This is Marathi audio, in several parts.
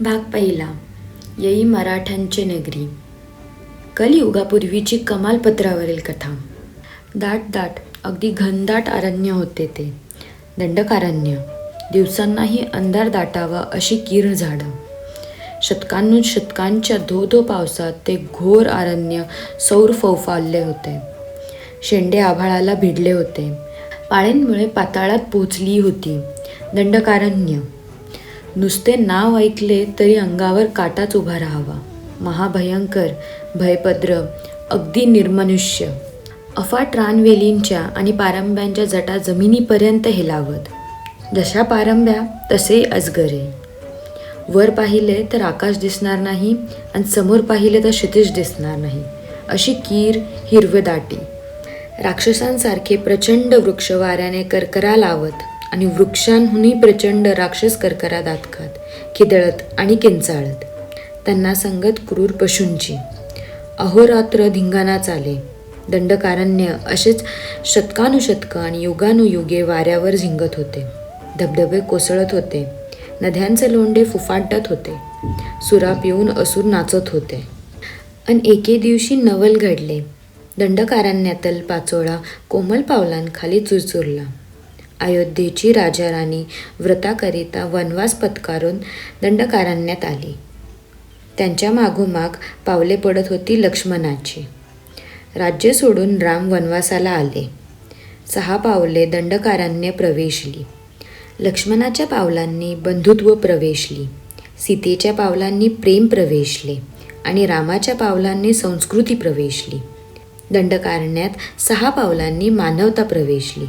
भाग पहिला येई मराठ्यांचे नगरी. कलियुगापूर्वीची कमालपत्रावरील कथा. दाट दाट अगदी घनदाट अरण्य होते ते. दंडकारण्य. दिवसांनाही अंधार दाटावा अशी किरण झाडं. शतकांहून शतकांच्या धो धो पावसात ते घोर अरण्य सौर फौफावले होते. शेंडे आभाळाला भिडले होते. पाळ्यांमुळे पाताळात पोचली होती. दंडकारण्य. नुसते नाव ऐकले तरी अंगावर काटाच उभा राहावा. महाभयंकर भयपद्र अगदी निर्मनुष्य. अफाट रानवेलींच्या आणि पारंब्यांच्या जटा जमिनीपर्यंत हेलावत. जशा पारंब्या तसे अजगरे. वर पाहिले तर आकाश दिसणार नाही आणि समोर पाहिले तर क्षितिज दिसणार नाही. अशी कीर हिरवदाटी राक्षसांसारखे प्रचंड वृक्ष वाऱ्याने करकरा लावत. आणि वृक्षांहूनही प्रचंड राक्षस करकरा दातखात खिदळत आणि किंचाळत. त्यांना संगत क्रूर पशूंची. अहोरात्र धिंगाणा चाले दंडकारण्य असेच शतकानुशतकं आणि युगानुयुगे वाऱ्यावर झिंगत होते. धबधबे कोसळत होते. नद्यांचे लोंढे फुफाटत होते. सुरा पिऊन असुर नाचत होते. अन एके दिवशी नवल घडले. दंडकारण्यातल पाचोळा कोमल पावलांखाली चुरचुरला. अयोध्येची राजाराणी व्रताकरिता वनवास पत्कारून दंडकारण्यात आली. त्यांच्या मागोमाग पावले पडत होती लक्ष्मणाची. राज्य सोडून राम वनवासाला आले. सहा पावले दंडकारण्य प्रवेशली. लक्ष्मणाच्या पावलांनी बंधुत्व प्रवेशली. सीतेच्या पावलांनी प्रेम प्रवेशले आणि रामाच्या पावलांनी संस्कृती प्रवेशली. दंडकारण्यात सहा पावलांनी मानवता प्रवेशली.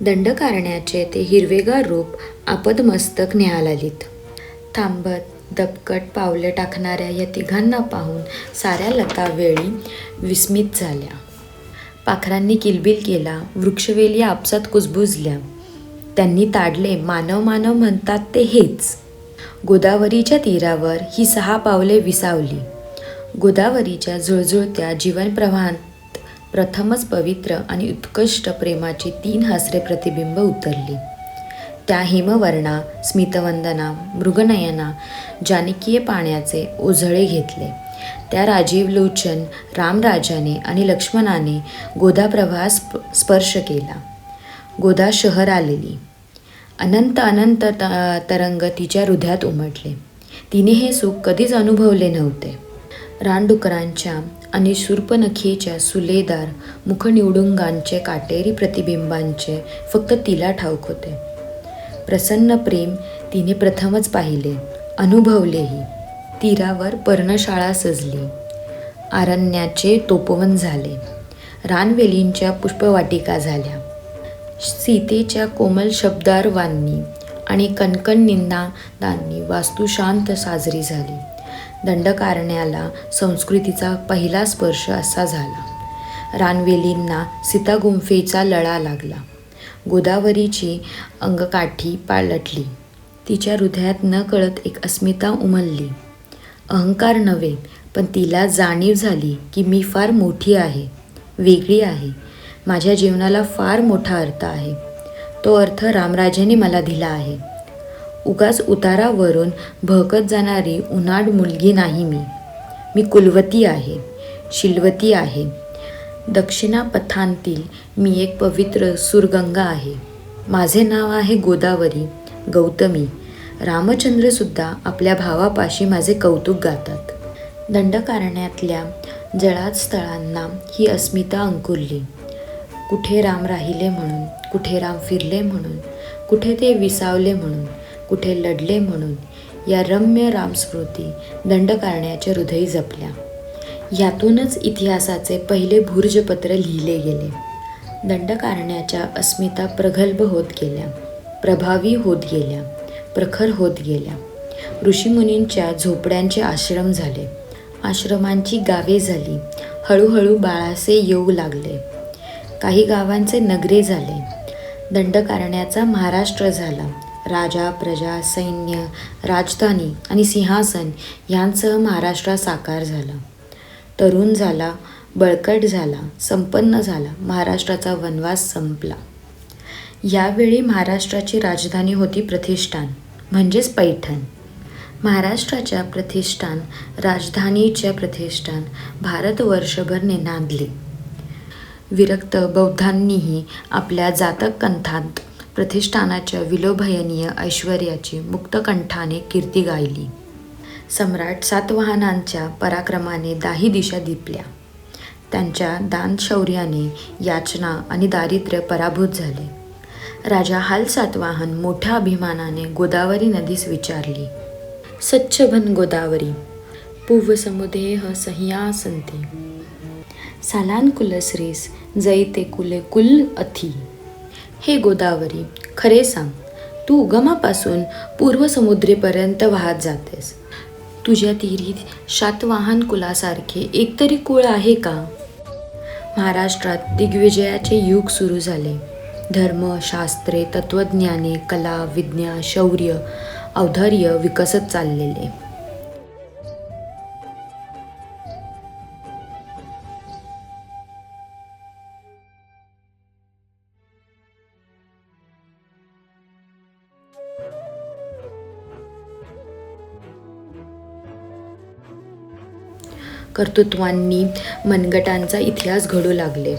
दंडकारण्याचे ते हिरवेगार रूप आपदमस्तक न्याहालालीत थांबत दबकट पावले टाकणाऱ्या या तिघांना पाहून साऱ्या लता वेळी विस्मित झाल्या. पाखरांनी किलबिल केला वृक्षवेली आपसात कुजबुजल्या. त्यांनी ताडले मानव मानव म्हणतात ते हेच. गोदावरीच्या तीरावर ही सहा पावले विसावली. गोदावरीच्या झुळझुळत्या जीवनप्रवाहांत प्रथमच पवित्र आणि उत्कृष्ट प्रेमाची तीन हसरे प्रतिबिंब उतरली. त्या हिमवर्णा स्मितवंदना मृगनयना जानकीय पाण्याचे ओझळे घेतले. त्या राजीव लोचन रामराजाने आणि लक्ष्मणाने गोदाप्रवाहास स्पर्श केला. गोदा शहर आलेली. अनंत अनंत त तरंग तिच्या हृदयात उमटले. तिने हे सुख कधीच अनुभवले नव्हते. रानडुकरांच्या आणि शूर्पनखीच्या सुलेदार मुखनिवडुंगांचे काटेरी प्रतिबिंबांचे फक्त तिला ठाऊक होते. प्रसन्न प्रेम तिने प्रथमच पाहिले अनुभवलेही. तीरावर पर्णशाळा सजली. आरण्याचे तोपवन झाले. रानवेलींच्या पुष्पवाटिका झाल्या. सीतेच्या कोमल शब्दारवांनी आणि कणकण निंदादांनी वास्तू शांत साजरी झाली. दंडकारण्याला संस्कृतीचा पहिला स्पर्श असा झाला. रानवेलींना सीतागुंफेचा लळा लागला. गोदावरीची अंगकाठी पालटली. तिच्या हृदयात न कळत एक अस्मिता उमलली. अहंकार नव्हे पण तिला जाणीव झाली की मी फार मोठी आहे वेगळी आहे. माझ्या जीवनाला फार मोठा अर्थ आहे. तो अर्थ रामराजेने मला दिला आहे. उगाच उतारावरून भहकत जाणारी उन्हाड मुलगी नाही मी. मी कुलवती आहे शिलवती आहे. दक्षिणापथांतील मी एक पवित्र सुरगंगा आहे. माझे नाव आहे गोदावरी गौतमी. रामचंद्रसुद्धा आपल्या भावापाशी माझे कौतुक गातात. दंडकारण्यातल्या जळात स्थळांना ही अस्मिता अंकुरली. कुठे राम राहिले म्हणून कुठे राम फिरले म्हणून कुठे ते विसावले म्हणून कुठे लढले म्हणून या रम्य रामस्मृती दंडकारण्याच्या हृदय जपल्या. यातूनच इतिहासाचे पहिले भूर्जपत्र लिहिले गेले. दंडकारण्याच्या अस्मिता प्रगल्भ होत गेल्या प्रभावी होत गेल्या प्रखर होत गेल्या. ऋषीमुनींच्या झोपड्यांचे आश्रम झाले. आश्रमांची गावे झाली. हळूहळू बाळासे येऊ लागले. काही गावांचे नगरे झाले. दंडकारण्याचा महाराष्ट्र झाला. राजा प्रजा सैन्य राजधानी आणि सिंहासन यांसह महाराष्ट्र साकार झाला. तरुण झाला बळकट झाला संपन्न झाला महाराष्ट्राचा वनवास संपला. यावेळी महाराष्ट्राची राजधानी होती प्रतिष्ठान म्हणजेच पैठण. महाराष्ट्राच्या प्रतिष्ठान राजधानीच्या प्रतिष्ठान भारतवर्षभर नांदले विरक्त बौद्धांनीही आपल्या जातक कंथांत प्रतिष्ठानाच्या विलोभयनीय ऐश्वर्याची मुक्तकंठाने कीर्ती गायली. सम्राट सातवाहनांच्या पराक्रमाने दाही दिशा दिपल्या. त्यांच्या दानशौर्याने याचना आणि दारिद्र्य पराभूत झाले. राजा हाल सातवाहन मोठ्या अभिमानाने गोदावरी नदीस विचारली सच्छभन गोदावरी पूर्वसमुदेह संती. सालान कुलश्रीस जैते कुले कुल अथी. हे गोदावरी खरे सांग तू उगमापासून पूर्व समुद्रेपर्यंत वाहत जातेस. तुझ्या तिरीत शातवाहन कुलासारखे एकतरी कुळ आहे का? महाराष्ट्रात दिग्विजयाचे युग सुरू झाले. धर्म शास्त्रे तत्त्वज्ञाने कला विज्ञान शौर्य औधर्य विकसत चाललेले. कर्तृत्वांनी मनगटांचा इतिहास घडू लागले.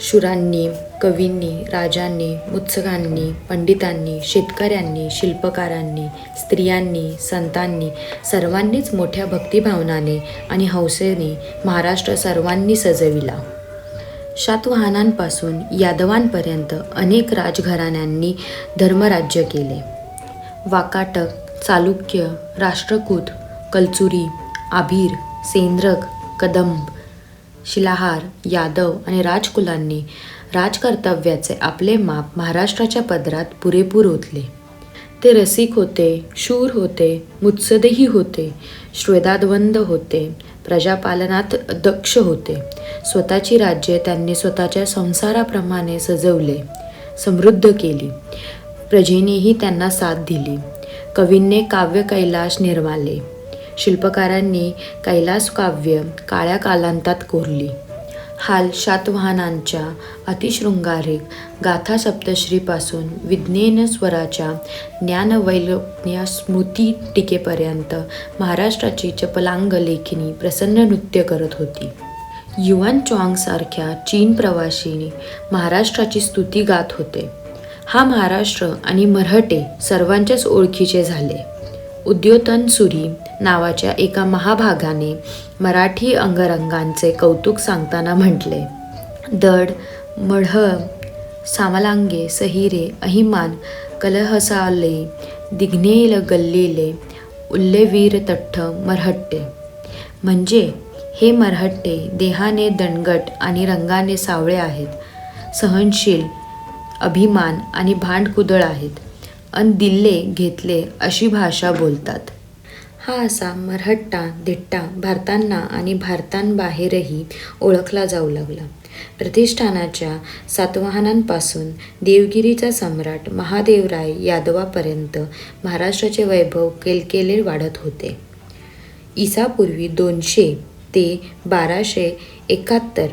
शुरांनी कवींनी राजांनी मुत्सकांनी पंडितांनी शेतकऱ्यांनी शिल्पकारांनी स्त्रियांनी संतांनी सर्वांनीच मोठ्या भक्तिभावनाने आणि हौसेने महाराष्ट्र सर्वांनी सजविला. शातवाहनांपासून यादवांपर्यंत अनेक राजघराण्यांनी धर्मराज्य केले. वाकाटक चालुक्य राष्ट्रकूट कलचुरी आभीर सेंद्रक कदंब शिलाहार यादव आणि राजकुलांनी राजकर्तव्याचे आपले माप महाराष्ट्राच्या पदरात पुरेपूर ओतले. ते रसिक होते शूर होते मुत्सदेही होते श्वेदाद्वंद होते प्रजापालनात दक्ष होते. स्वतःची राज्ये त्यांनी स्वतःच्या संसाराप्रमाणे सजवले समृद्ध केली. प्रजेनेही त्यांना साथ दिली. कवींनी काव्य कैलाश निर्माले. शिल्पकारांनी कैलास काव्य काळ्या कालांतात कोरली. हाल शातवाहनांच्या अतिशृंगारिक गाथा सप्तश्रीपासून विज्ञेन स्वराच्या ज्ञानवैलोक्य स्मृती टीकेपर्यंत महाराष्ट्राची चपलांग लेखिनी प्रसन्न नृत्य करत होती. युवान चॉंगसारख्या चीन प्रवाशीने महाराष्ट्राची स्तुती गात होते. हा महाराष्ट्र आणि मराठे सर्वांच्याच ओळखीचे झाले. उद्योतन सुरी नावाच्या एका महाभागाने मराठी अंगरंगांचे कौतुक सांगताना म्हटले दड मढ सामलांगे सहिरे अहिमान कलहसाले दिघ्नेल गल्लीले उल्लेवीर तठ्ठ मरहट्टे. म्हणजे हे मरहट्टे देहाने दणगट आणि रंगाने सावळे आहेत सहनशील अभिमान आणि भांडकुदळ आहेत. अन दिल्ले घेतले अशी भाषा बोलतात. हा असा मरहट्टा दिट्टा भारतांना आणि भारतांबाहेरही ओळखला जाऊ लागला. प्रतिष्ठानाच्या सातवाहनांपासून देवगिरीचा सम्राट महादेवराय यादवापर्यंत महाराष्ट्राचे वैभव केलकेले वाढत होते. इसापूर्वी दोनशे ते बाराशे एकाहत्तर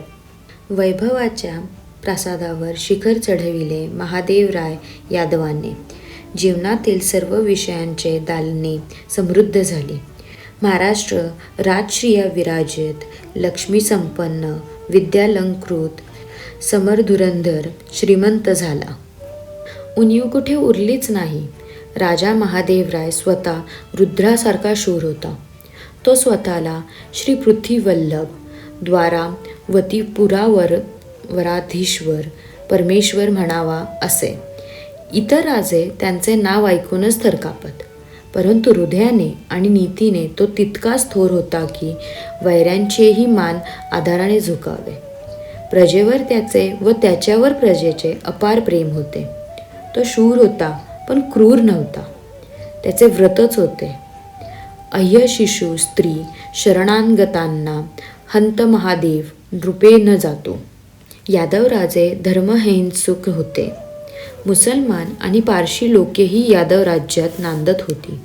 वैभवाच्या प्रासादावर शिखर चढविले महादेवराय यादवाने. जीवनातील सर्व विषयांचे दालने समृद्ध झाली. महाराष्ट्र राजश्रिया विराजित लक्ष्मी संपन्न विद्यालंकृत समरधुरंधर श्रीमंत झाला. उणीव कुठे उरलीच नाही. राजा महादेवराय स्वतः रुद्रासारखा शूर होता. तो स्वतःला श्री पृथ्वीवल्लभ द्वारा वतीपुरावर वराधीश्वर परमेश्वर म्हणावा असे. इतर राजे त्यांचे नाव ऐकूनच थरकापत. परंतु हृदयाने आणि नीतीने तो तितकाच थोर होता की वैऱ्यांचेही मान आधाराने झुकावे. प्रजेवर त्याचे व त्याच्यावर प्रजेचे अपार प्रेम होते. तो शूर होता पण क्रूर नव्हता. त्याचे व्रतच होते. अह्य शिशु स्त्री शरणांगतांना हंत महादेव नृपे न जातो यादवराजे धर्महिंसुक होते. मुसलमान आणि पारशी लोकेही यादव राज्यात नांदत होती.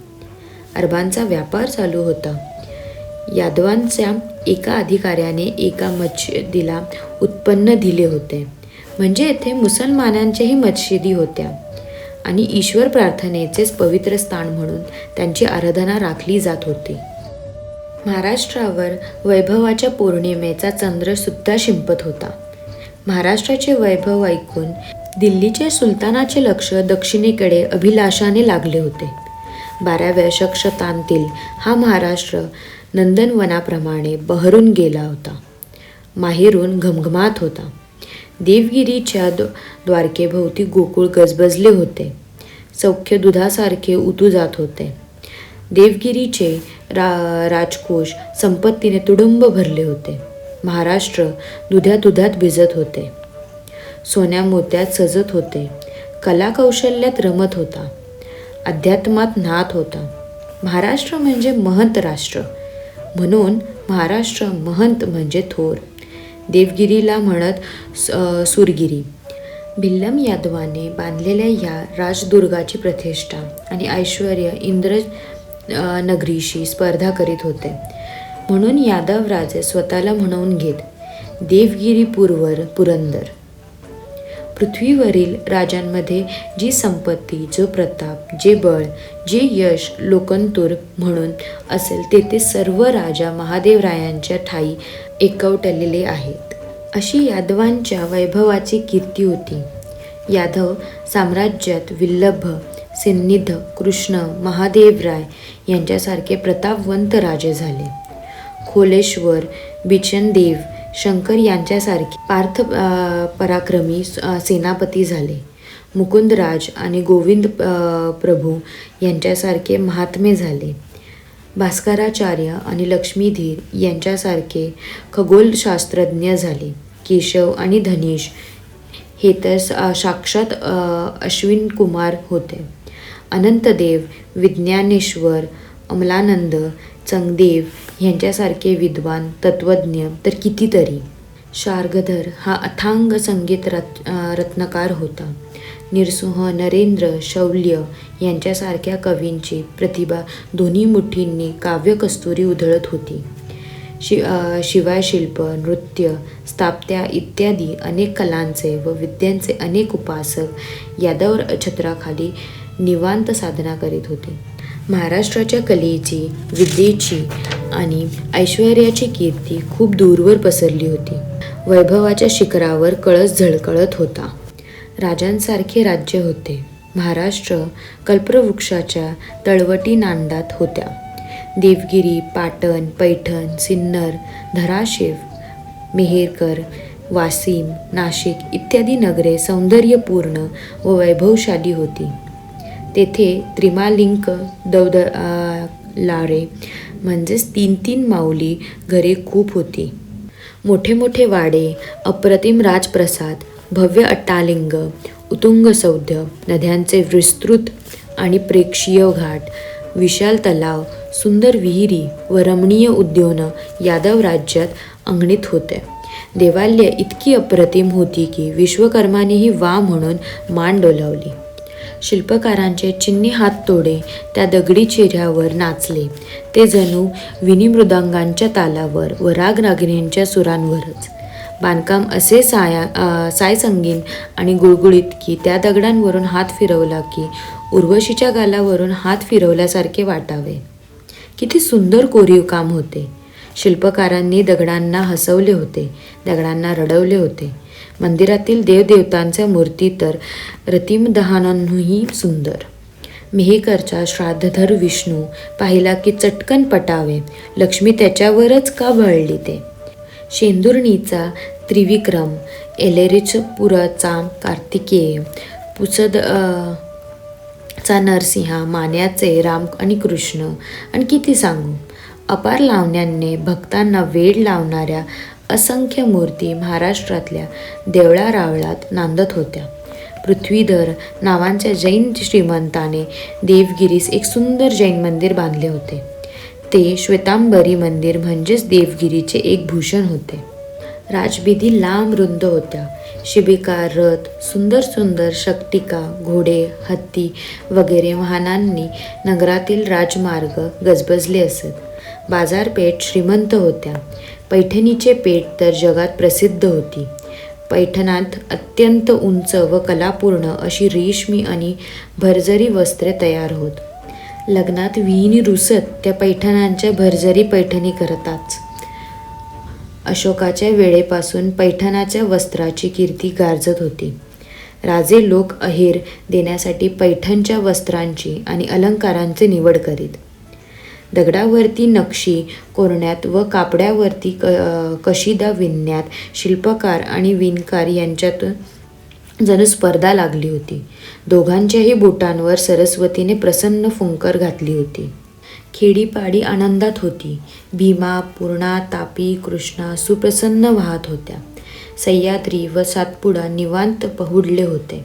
अरबांचा व्यापार चालू होता. यादवांच्या एका अधिकाऱ्याने एका मच्छदीला उत्पन्न दिले होते. म्हणजे येथे मुसलमानांच्याही मशिदी होत्या. आणि ईश्वर प्रार्थनेचेच पवित्र स्थान म्हणून त्यांची आराधना राखली जात होती. महाराष्ट्रावर वैभवाच्या पौर्णिमेचा चंद्रसुद्धा शिंपत होता. महाराष्ट्राचे वैभव ऐकून दिल्लीचे सुलतानाचे लक्ष दक्षिणेकडे अभिलाषाने लागले होते. बाराव्या शतकांतील हा महाराष्ट्र नंदनवनाप्रमाणे बहरून गेला होता. माहेरून घमघमात होता. देवगिरीच्या द्व द्वारकेभोवती गोकुळ गजबजले होते. सौख्य दुधासारखे उतू जात होते. देवगिरीचे रा राजकोष संपत्तीने तुडुंब भरले होते. महाराष्ट्र दुध्या दुधात भिजत होते. सोन्या मोत्यात सजत होते. कलाकौशल्यात रमत होता. अध्यात्मात नात होता. महाराष्ट्र म्हणजे महंत राष्ट्र. म्हणून महाराष्ट्र महंत म्हणजे थोर. देवगिरीला म्हणत स- सुरगिरी. भिल्लम यादवाने बांधलेल्या या राजदुर्गाची प्रतिष्ठा आणि ऐश्वर इंद्र नगरीशी स्पर्धा करीत होते. म्हणून यादव राजे स्वतःला म्हणवून घेत. देवगिरी पूर्वर पुरंदर. पृथ्वीवरील राजांमध्ये जी संपत्ती जो प्रताप जे बळ जे यश लोकंतूर म्हणून असेल तेथे सर्व राजा महादेवरायांच्या ठाई एकवटलेले आहेत. अशी यादवांच्या वैभवाची कीर्ती होती. यादव साम्राज्यात विल्लभ सिन्निध कृष्ण महादेवराय यांच्यासारखे प्रतापवंत राजे झाले. खोलेश्वर बिचनदेव शंकर यांच्यासारखे पार्थ पराक्रमी सेनापती झाले. मुकुंदराज आणि गोविंद प्रभू यांच्यासारखे महात्मे झाले. भास्कराचार्य आणि लक्ष्मीधीर यांच्यासारखे खगोलशास्त्रज्ञ झाले. केशव आणि धनेश हे तर साक्षात अश्विन कुमार होते. अनंतदेव विज्ञानेश्वर अमलानंद चंगदेव यांच्यासारखे विद्वान तत्त्वज्ञ तर कितीतरी. शार्गधर हा अथांग संगीत रत् रत्नकार होता. निरसुह नरेंद्र शौल्य यांच्यासारख्या कवींची प्रतिभा दोन्ही मुठींनी काव्यकस्तुरी उधळत होती. शि शिवाय शिल्प नृत्य स्थापत्या इत्यादी अनेक कलांचे व विद्यांचे अनेक उपासक यादव छत्राखाली निवांत साधना करीत होते. महाराष्ट्राच्या कलेची विद्येची आणि ऐश्वर्याची कीर्ती खूप दूरवर पसरली होती. वैभवाच्या शिखरावर कळस झळकळत होता. राजांसारखे राज्य होते. महाराष्ट्र कल्पवृक्षाच्या तळवटी नांदात होत्या. देवगिरी पाटण पैठण सिन्नर धराशिव मेहेरकर वासिम नाशिक इत्यादी नगरे सौंदर्यपूर्ण व वैभवशाली होती. तेथे त्रिमालिंक दौद लारे म्हणजेच तीन तीन माऊली घरे खूप होती. मोठे मोठे वाडे अप्रतिम राजप्रसाद भव्य अट्टालिंग उतुंग सौध्य नद्यांचे विस्तृत आणि प्रेक्षीय घाट विशाल तलाव सुंदर विहिरी व रमणीय उद्यानं यादव राज्यात अंगणीत होते. देवालय इतकी अप्रतिम होती की विश्वकर्मानेही वा म्हणून मान डोलावली. शिल्पकारांचे चिन्नी हात तोडे त्या दगडी चेहऱ्यावर नाचले. ते जणू विनिमृदांगांच्या तालावर व रागरागिणींच्या सुरांवरच. बांधकाम असे साया सायसंगीन आणि गुळगुळीत की त्या दगडांवरून हात फिरवला की उर्वशीच्या गालावरून हात फिरवल्यासारखे वाटावे. किती सुंदर कोरीव काम होते. शिल्पकारांनी दगडांना हसवले होते दगडांना रडवले होते. मंदिरातील देवदेवतांच्या मूर्ती तर रतिमदहानांहूनही सुंदर. मेहेकरचा श्राद्धधर विष्णू पाहिला की चटकन पटावे लक्ष्मी त्याच्यावरच का भळली ते? शेंदुर्णीचा त्रिविक्रम एलेरिचपुराचा कार्तिकेय पुसद चा नरसिंहा मान्याचे राम आणि कृष्ण आणि किती सांगू. अपार लावण्याने भक्तांना वेड लावणाऱ्या असंख्य मूर्ती महाराष्ट्रातल्या देवळा रावळात नांदत होत्या. पृथ्वीधर नावांच्या जैन श्रीमंताने देवगिरीस एक सुंदर जैन मंदिर बांधले होते. ते श्वेतांबरी मंदिर म्हणजेच देवगिरीचे एक भूषण होते. राजबिधी लांब रुंद होत्या. शिबिका रथ सुंदर सुंदर शक्तिका घोडे हत्ती वगैरे वाहनांनी नगरातील राजमार्ग गजबजले असत. बाजारपेठ श्रीमंत होत्या. पैठणीचे पेठ तर जगात प्रसिद्ध होती. पैठणात अत्यंत उंच व कलापूर्ण अशी रेशमी आणि भरजरी वस्त्रे तयार होत. लग्नात विहिणी रुसत त्या पैठणांच्या भरजरी पैठणी करताच. अशोकाच्या वेळेपासून पैठणाच्या वस्त्राची कीर्ती गाजत होती. राजे लोक अहेर देण्यासाठी पैठणच्या वस्त्रांची आणि अलंकारांची निवड करीत. दगडावरती नक्षी कोरण्यात व कापड्यावरती क कशिदा विणण्यात शिल्पकार आणि विणकार यांच्यात जणू स्पर्धा लागली होती. दोघांच्याही बोटांवर सरस्वतीने प्रसन्न फुंकर घातली होती. खेडीपाडी आनंदात होती. भीमा पूर्णा तापी कृष्णा सुप्रसन्न वाहत होत्या. सह्याद्री व सातपुडा निवांत पहुडले होते.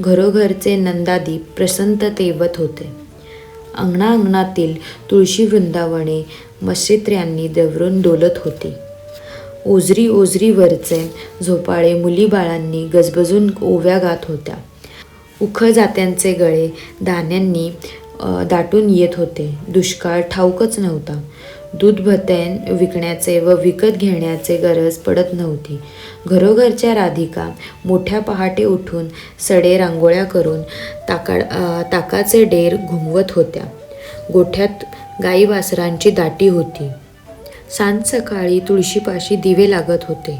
घरोघरचे नंदादीप प्रसंत तेवत होते. अंगणा अंगणातील तुळशी वृंदावने मत्स्यत्र्यांनी दवरून डोलत होती. ओझरी ओझरीवरचे झोपाळे मुलीबाळांनी गजबजून ओव्या गात होत्या. उख जात्यांचे गळे धान्यांनी दाटून येत होते. दुष्काळ ठाऊकच नव्हता. दूध भत्यान विकण्याचे व विकत घेण्याचे गरज पडत नव्हती. घरोघरच्या राधिका मोठ्या पहाटे उठून सडे रांगोळ्या करून ताका ताकाचे डेर घुमवत होत्या. गोठ्यात गाई वासरांची दाटी होती. सांज सकाळी तुळशीपाशी दिवे लागत होते.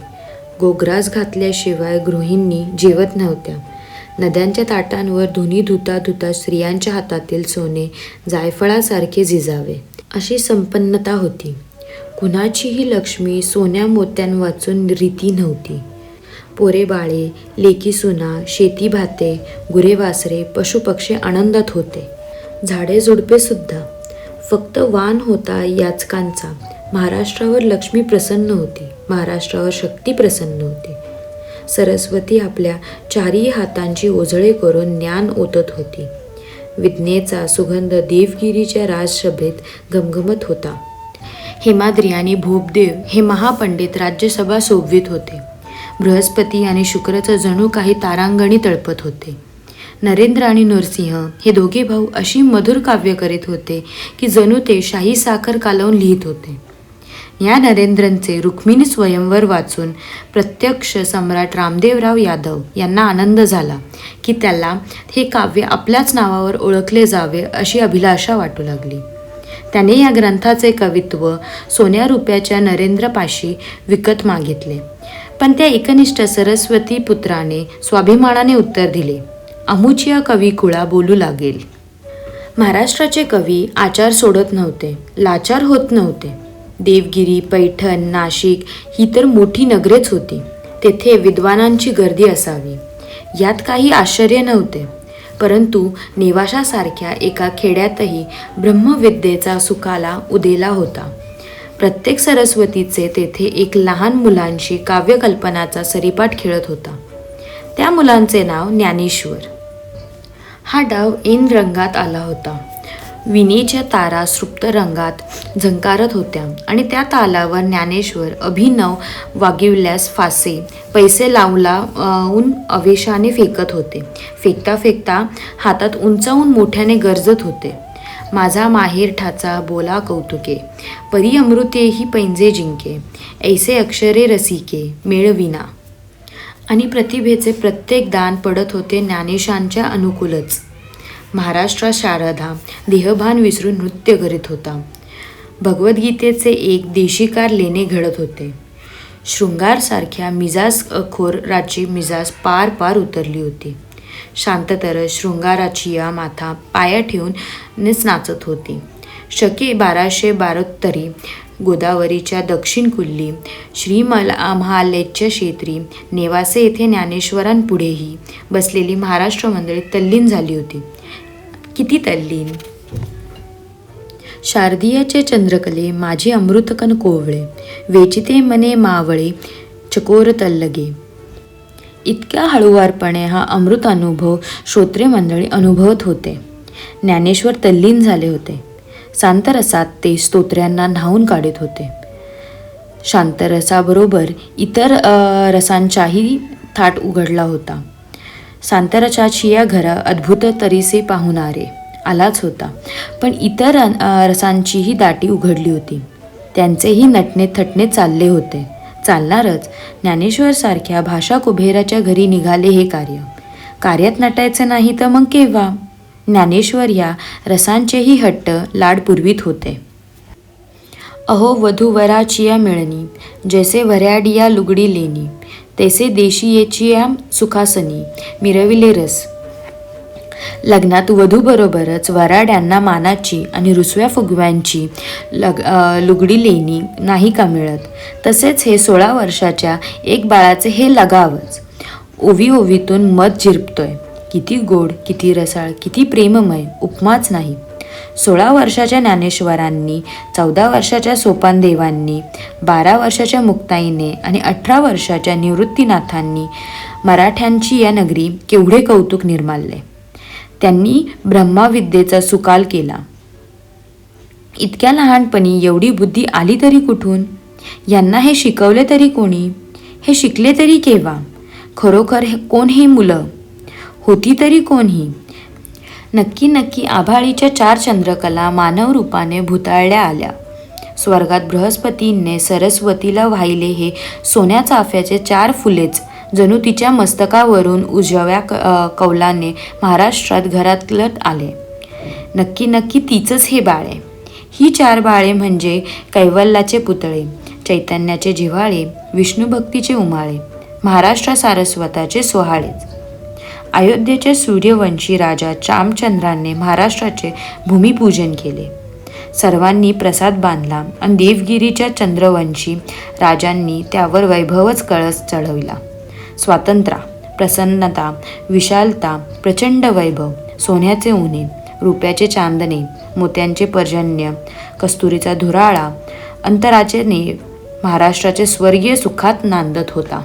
गोग्रास घातल्याशिवाय गृहिणी जेवत नव्हत्या. नद्यांच्या ताटांवर धुनी धुता धुता स्त्रियांच्या हातातील सोने जायफळासारखे झिजावे. अशी संपन्नता होती. कुणाचीही लक्ष्मी सोन्या मोत्यां वाचून रीती नव्हती. पोरे बाळे लेकी सुना शेती भाते गुरे वासरे पशुपक्षी आनंदात होते. झाडे झुडपे सुद्धा. फक्त वान होता याचकांचा महाराष्ट्रावर लक्ष्मी प्रसन्न होती. महाराष्ट्रावर शक्ती प्रसन्न होती. सरस्वती आपल्या चारही हातांची ओझळे करून ज्ञान ओतत होती. विज्ञेचा सुगंध देवगिरीच्या राजसभेत घमघमत होता. हेमाद्री आणि भूपदेव हे महापंडित राज्यसभा सोबवीत होते. बृहस्पती आणि शुक्रचं जणू काही तारांगणी तळपत होते. नरेंद्र आणि नरसिंह हे दोघे भाऊ अशी मधुर काव्य करीत होते की जणू ते शाही साखर कालवून लिहित होते. या नरेंद्रनचे रुक्मिणी स्वयंवर वाचून प्रत्यक्ष सम्राट रामदेवराव यादव यांना आनंद झाला की त्याला हे काव्य आपल्याच नावावर ओळखले जावे अशी अभिलाषा वाटू लागली. त्याने या ग्रंथाचे कवित्व सोन्या रुपयाच्या नरेंद्रपाशी विकत मागितले. पण त्या एकनिष्ठ सरस्वती पुत्राने स्वाभिमानाने उत्तर दिले अमुचिया कवी कुळा बोलू लागेल. महाराष्ट्राचे कवी आचार सोडत नव्हते लाचार होत नव्हते. देवगिरी पैठण नाशिक ही तर मोठी नगरेच होती. तेथे विद्वानांची गर्दी असावी. यात काही आश्चर्य नव्हते. परंतु नेवाशासारख्या एका खेड्यातही ब्रह्मविद्येचा सुकाला उदेला होता. प्रत्येक सरस्वतीचे तेथे एक लहान मुलांशी काव्यकल्पनाचा सरीपाठ खेळत होता. त्या मुलांचे नाव ज्ञानेश्वर. हा डाव ऐन रंगात आला होता. विनेच्या तारा सृप्त रंगात झंकारत होत्या आणि त्या तालावर ज्ञानेश्वर अभिनव वागिवल्यास फासे पैसे लावला ऊन अवेशाने फेकत होते. फेकता फेकता हातात उंचावून मोठ्याने गरजत होते. माझा माहेर ठाचा बोला कौतुके परी अमृतेही पैंजे जिंके ऐसे अक्षरे रसिके मेळविना आणि प्रतिभेचे प्रत्येक दान पडत होते ज्ञानेशांच्या अनुकूलच. महाराष्ट्रात शारदा देहभान विसरून नृत्य करीत होता. भगवद्गीतेचे एक देशीकार लेणे घडत होते. शृंगारसारख्या मिजाज खोराची मिजाज पार पार उतरली होती. शांततर शृंगाराची या माथा पाया ठेवून नाचत होती. शके बाराशे बारोत्तरी गोदावरीच्या दक्षिण कुल्ली श्रीमला महालेच्या क्षेत्री नेवासे येथे ज्ञानेश्वरांपुढेही बसलेली महाराष्ट्र मंडळी तल्लीन झाली होती. किती तल्लीन? शारदीयाचे चंद्रकले माझी अमृतकन कोवळे वेचिते मने मावळे चकोर तल्लगे. इतक्या हळुवारपणे हा अमृत अनुभव श्रोत्रे मंडळी अनुभवत होते. ज्ञानेश्वर तल्लीन झाले होते. शांतरसात ते स्तोत्र्यांना न्हावून काढत होते. शांतरसाबरोबर इतर रसांचाही थाट उघडला होता. शांतरसाची या घरा अद्भुत तरीसे पाहुणारे आलाच होता. पण इतर रसांचीही दाटी उघडली होती. त्यांचेही नटणे थटणे चालले होते. चालणारच ज्ञानेश्वरसारख्या भाषा कुबेराच्या घरी निघाले हे कार्य. कार्यात नटायचं नाही तर मग केव्हा? ज्ञानेश्वर या रसांचेही हट्ट लाड पुरवीत होते. अहो वधूवराचिया मिळणी जैसे वऱ्याडिया लुगडी लेणी तैसे देशीयेचिया सुखासनी मिरविले रस. लग्नात वधूबरोबरच वराड्यांना मानाची आणि रुसव्या फुगव्यांची लग लुगडी लेणी नाही का मिळत? तसेच हे सोळा वर्षाच्या एक बाळाचे हे लगावच. ओवी ओवीतून मत झिरपतोय किती गोड किती रसाळ किती प्रेममय उपमाच नाही. सोळा वर्षाच्या ज्ञानेश्वरांनी चौदा वर्षाच्या सोपानदेवांनी बारा वर्षाच्या मुक्ताईने आणि अठरा वर्षाच्या निवृत्तीनाथांनी मराठ्यांची या नगरी केवढे कौतुक निर्माल्ले. त्यांनी ब्रह्माविद्येचा सुकाल केला. इतक्या लहानपणी एवढी बुद्धी आली तरी कुठून? यांना हे शिकवले तरी कोणी? हे शिकले तरी केव्हा? खरोखर हे कोण हे मुलं? होती तरी कोणी नक्की नक्की आभाळीच्या चार चंद्रकला मानव रूपाने भूताळल्या आल्या. स्वर्गात बृहस्पतींनी सरस्वतीला वाहिले हे सोन्या चाफ्याचे चार फुलेच जणू तिच्या मस्तकावरून उजव्या क कौलाने महाराष्ट्रात घरातलत आले. नक्की नक्की तिचंच हे बाळे. ही चार बाळे म्हणजे कैवल्याचे पुतळे चैतन्याचे जिव्हाळे विष्णुभक्तीचे उमाळे महाराष्ट्र सारस्वताचे सोहाळेच. अयोध्येचे सूर्यवंशी राजा चामचंद्राने महाराष्ट्राचे भूमिपूजन केले. सर्वांनी प्रसाद बांधला आणि देवगिरीच्या चंद्रवंशी राजांनी त्यावर वैभवच कळस चढविला. स्वातंत्र्य प्रसन्नता विशालता प्रचंड वैभव सोन्याचे उन्हे रुपयाचे चांदणे मोत्यांचे पर्जन्य कस्तुरीचा धुराळा अंतराचे नेव महाराष्ट्राचे स्वर्गीय सुखात नांदत होता.